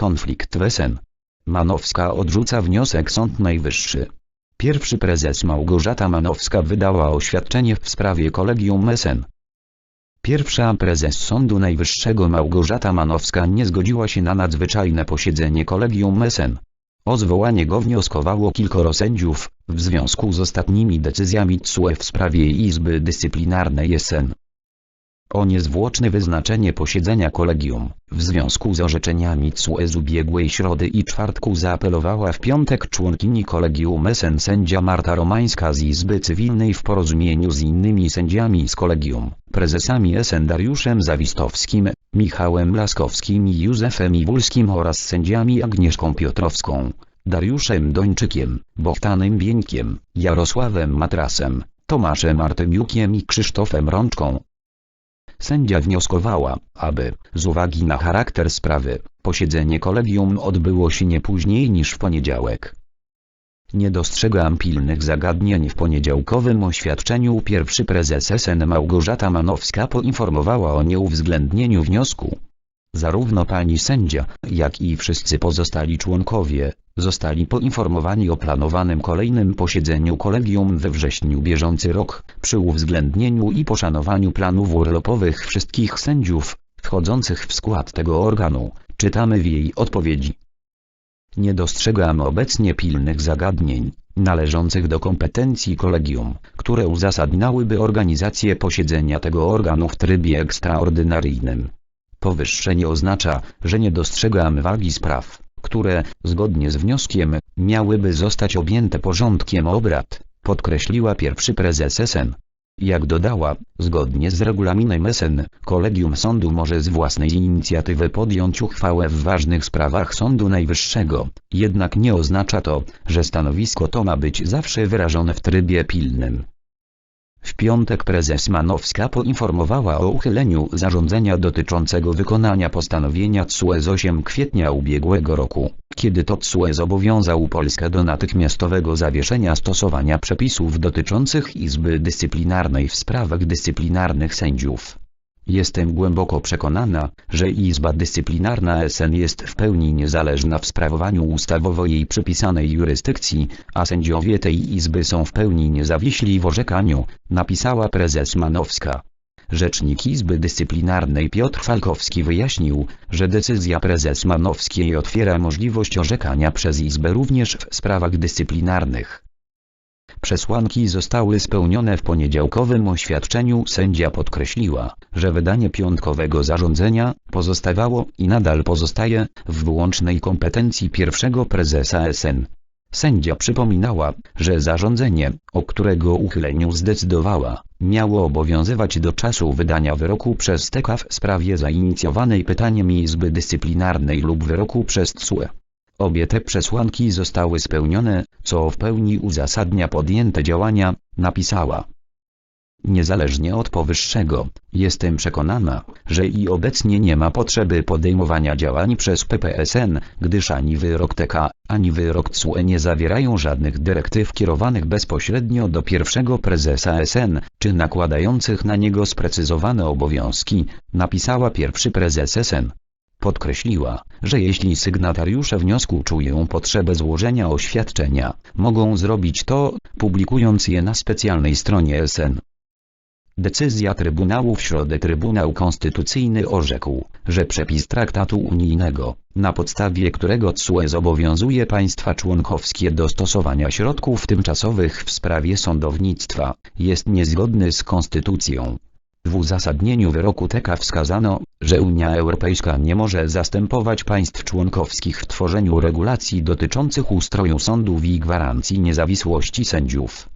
Konflikt w SN. Manowska odrzuca wniosek Sąd Najwyższy. Pierwszy prezes Małgorzata Manowska wydała oświadczenie w sprawie kolegium SN. Pierwsza prezes Sądu Najwyższego Małgorzata Manowska nie zgodziła się na nadzwyczajne posiedzenie kolegium SN. O zwołanie go wnioskowało kilkoro sędziów, w związku z ostatnimi decyzjami TSUE w sprawie Izby Dyscyplinarnej SN. O niezwłoczne wyznaczenie posiedzenia kolegium, w związku z orzeczeniami TSUE z ubiegłej środy i czwartku zaapelowała w piątek członkini kolegium SN sędzia Marta Romańska z Izby Cywilnej w porozumieniu z innymi sędziami z kolegium, prezesami SN Dariuszem Zawistowskim, Michałem Laskowskim i Józefem Iwulskim oraz sędziami Agnieszką Piotrowską, Dariuszem Dończykiem, Bohdanem Bieńkiem, Jarosławem Matrasem, Tomaszem Artymiukiem i Krzysztofem Rączką. Sędzia wnioskowała, aby, z uwagi na charakter sprawy, posiedzenie kolegium odbyło się nie później niż w poniedziałek. Nie dostrzegam pilnych zagadnień w poniedziałkowym oświadczeniu pierwszy prezes SN Małgorzata Manowska poinformowała o nieuwzględnieniu wniosku. Zarówno pani sędzia, jak i wszyscy pozostali członkowie, zostali poinformowani o planowanym kolejnym posiedzeniu kolegium we wrześniu bieżący rok, przy uwzględnieniu i poszanowaniu planów urlopowych wszystkich sędziów, wchodzących w skład tego organu, czytamy w jej odpowiedzi. Nie dostrzegam obecnie pilnych zagadnień, należących do kompetencji kolegium, które uzasadniałyby organizację posiedzenia tego organu w trybie ekstraordynaryjnym. Powyższe nie oznacza, że nie dostrzegam wagi spraw, które, zgodnie z wnioskiem, miałyby zostać objęte porządkiem obrad, podkreśliła pierwszy prezes SN. Jak dodała, zgodnie z regulaminem SN, Kolegium Sądu może z własnej inicjatywy podjąć uchwałę w ważnych sprawach Sądu Najwyższego, jednak nie oznacza to, że stanowisko to ma być zawsze wyrażone w trybie pilnym. W piątek prezes Manowska poinformowała o uchyleniu zarządzenia dotyczącego wykonania postanowienia TSUE z 8 kwietnia ubiegłego roku, kiedy to TSUE zobowiązał Polskę do natychmiastowego zawieszenia stosowania przepisów dotyczących Izby Dyscyplinarnej w sprawach dyscyplinarnych sędziów. Jestem głęboko przekonana, że Izba Dyscyplinarna SN jest w pełni niezależna w sprawowaniu ustawowo jej przypisanej jurysdykcji, a sędziowie tej Izby są w pełni niezawiśli w orzekaniu, napisała prezes Manowska. Rzecznik Izby Dyscyplinarnej Piotr Falkowski wyjaśnił, że decyzja prezes Manowskiej otwiera możliwość orzekania przez Izbę również w sprawach dyscyplinarnych. Przesłanki zostały spełnione w poniedziałkowym oświadczeniu sędzia podkreśliła, że wydanie piątkowego zarządzenia pozostawało i nadal pozostaje w wyłącznej kompetencji pierwszego prezesa SN. Sędzia przypominała, że zarządzenie, o którego uchyleniu zdecydowała, miało obowiązywać do czasu wydania wyroku przez TK w sprawie zainicjowanej pytaniem Izby Dyscyplinarnej lub wyroku przez TSUE. Obie te przesłanki zostały spełnione, co w pełni uzasadnia podjęte działania, napisała. Niezależnie od powyższego, jestem przekonana, że i obecnie nie ma potrzeby podejmowania działań przez PPSN, gdyż ani wyrok TK, ani wyrok TSUE nie zawierają żadnych dyrektyw kierowanych bezpośrednio do pierwszego prezesa SN, czy nakładających na niego sprecyzowane obowiązki, napisała pierwszy prezes SN. Podkreśliła, że jeśli sygnatariusze wniosku czują potrzebę złożenia oświadczenia, mogą zrobić to, publikując je na specjalnej stronie SN. Decyzja Trybunału w środę Trybunał Konstytucyjny orzekł, że przepis traktatu unijnego, na podstawie którego TSUE zobowiązuje państwa członkowskie do stosowania środków tymczasowych w sprawie sądownictwa, jest niezgodny z konstytucją. W uzasadnieniu wyroku TK wskazano, że Unia Europejska nie może zastępować państw członkowskich w tworzeniu regulacji dotyczących ustroju sądów i gwarancji niezawisłości sędziów.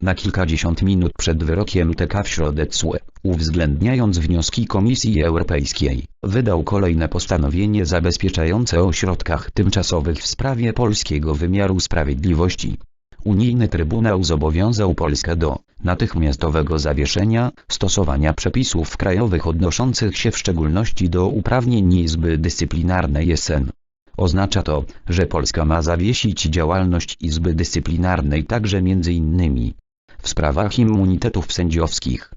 Na kilkadziesiąt minut przed wyrokiem TK w środę TSUE, uwzględniając wnioski Komisji Europejskiej, wydał kolejne postanowienie zabezpieczające o środkach tymczasowych w sprawie polskiego wymiaru sprawiedliwości. Unijny Trybunał zobowiązał Polskę do natychmiastowego zawieszenia stosowania przepisów krajowych odnoszących się w szczególności do uprawnień Izby Dyscyplinarnej SN. Oznacza to, że Polska ma zawiesić działalność Izby Dyscyplinarnej także między innymi w sprawach immunitetów sędziowskich.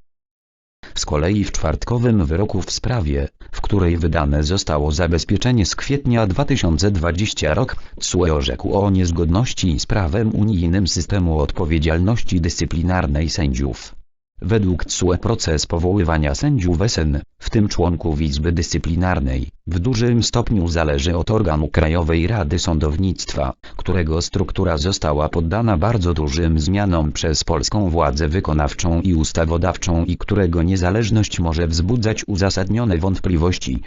Z kolei w czwartkowym wyroku w sprawie, w której wydane zostało zabezpieczenie z kwietnia 2020 rok, TSUE orzekł o niezgodności z prawem unijnym systemu odpowiedzialności dyscyplinarnej sędziów. Według TSUE proces powoływania sędziów SN, w tym członków Izby Dyscyplinarnej, w dużym stopniu zależy od organu Krajowej Rady Sądownictwa, którego struktura została poddana bardzo dużym zmianom przez polską władzę wykonawczą i ustawodawczą i którego niezależność może wzbudzać uzasadnione wątpliwości,